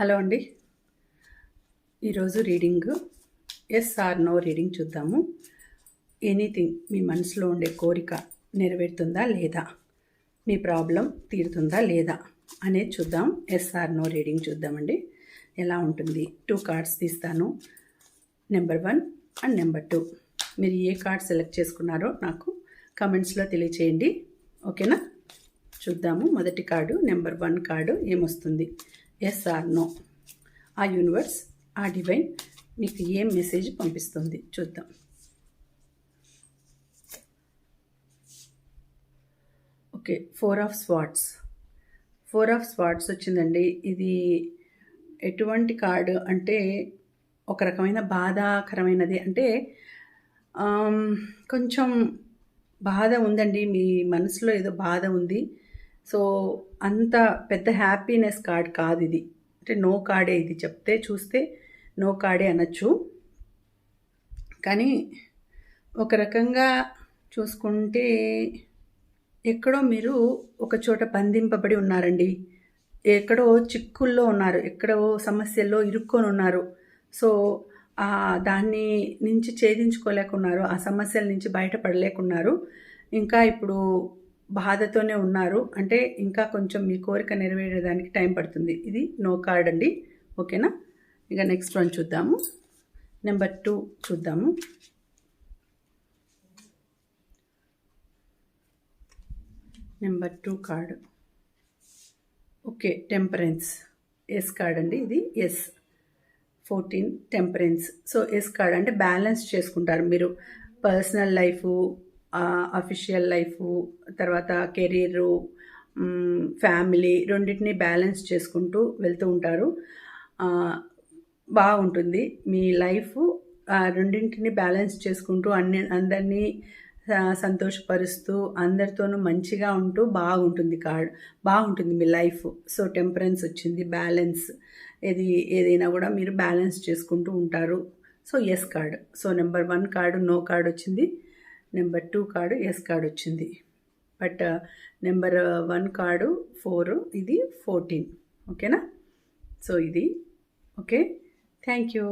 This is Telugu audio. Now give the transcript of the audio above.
హలో అండి. ఈరోజు reading yes or no reading చూద్దాము. ఎనీథింగ్ మీ మనసులో ఉండే కోరిక నెరవేరుతుందా లేదా? మీ ప్రాబ్లం తీరుతుందా లేదా? అనేది చూద్దాం. ఎస్ ఆర్ నో రీడింగ్ చూద్దామండి. ఎలా ఉంటుంది? టూ కార్డ్స్ తీస్తాను. Number one and number two. మీరు ఏ కార్డ్ సెలెక్ట్ చేసుకున్నారో నాకు కమెంట్స్లో తెలియచేయండి. ఓకేనా? చూద్దాము. మొదటి కార్డు నెంబర్ వన్ కార్డు ఏమొస్తుంది? ఎస్ ఆర్ నో ఆ యూనివర్స్ ఆ డివైన్ మీకు ఏం మెసేజ్ పంపిస్తుంది? చూద్దాం. Okay four of swords four of swords వచ్చిందండి. ఇది ఎటువంటి కార్డు అంటే ఒక రకమైన బాధాకరమైనది. అంటే కొంచెం బాధ ఉందండి. మీ మనసులో ఏదో బాధ ఉంది. సో అంత పెద్ద హ్యాపీనెస్ కార్డ్ కాదు ఇది అంటే నో కార్డే ఇది చెప్తే చూస్తే నో కార్డే అనొచ్చు. కానీ ఒక రకంగా చూసుకుంటే ఎక్కడో మీరు ఒక చోట బంధింపబడి ఉన్నారండి. ఎక్కడో చిక్కుల్లో ఉన్నారు ఎక్కడో సమస్యల్లో ఇరుక్కొని ఉన్నారు. సో దాన్ని నుంచి ఛేదించుకోలేకున్నారు ఆ సమస్యల నుంచి బయటపడలేకున్నారు. ఇంకా ఇప్పుడు బాధతోనే ఉన్నారు. అంటే ఇంకా కొంచెం మీ కోరిక నెరవేరేదానికి టైం పడుతుంది. ఇది నో కార్డ్ అండి. ఓకేనా? ఇక నెక్స్ట్ వన్ చూద్దాము. నెంబర్ టూ చూద్దాము. Number two card. Okay temperance. Yes card అండి ఇది. Yes. Fourteen temperance. So yes card అంటే బ్యాలెన్స్ చేసుకుంటారు. మీరు పర్సనల్ లైఫ్ అఫీషియల్ లైఫ్ తర్వాత కెరీరు ఫ్యామిలీ రెండింటిని బ్యాలెన్స్ చేసుకుంటూ వెళ్తూ ఉంటారు. బాగుంటుంది. మీ లైఫ్ రెండింటిని బ్యాలెన్స్ చేసుకుంటూ అన్ని అందరినీ సంతోషపరుస్తూ అందరితోనూ మంచిగా ఉంటూ బాగుంటుంది కార్డ్ బాగుంటుంది మీ లైఫ్ సో టెంపరెన్స్ వచ్చింది బ్యాలెన్స్ ఏది ఏదైనా కూడా మీరు బ్యాలెన్స్ చేసుకుంటూ ఉంటారు. So yes card so number one card no card వచ్చింది. Number two card yes card వచ్చింది. But number one card four ఇది ఫోర్టీన్. ఓకేనా? సో ఇది. ఓకే? Thank you.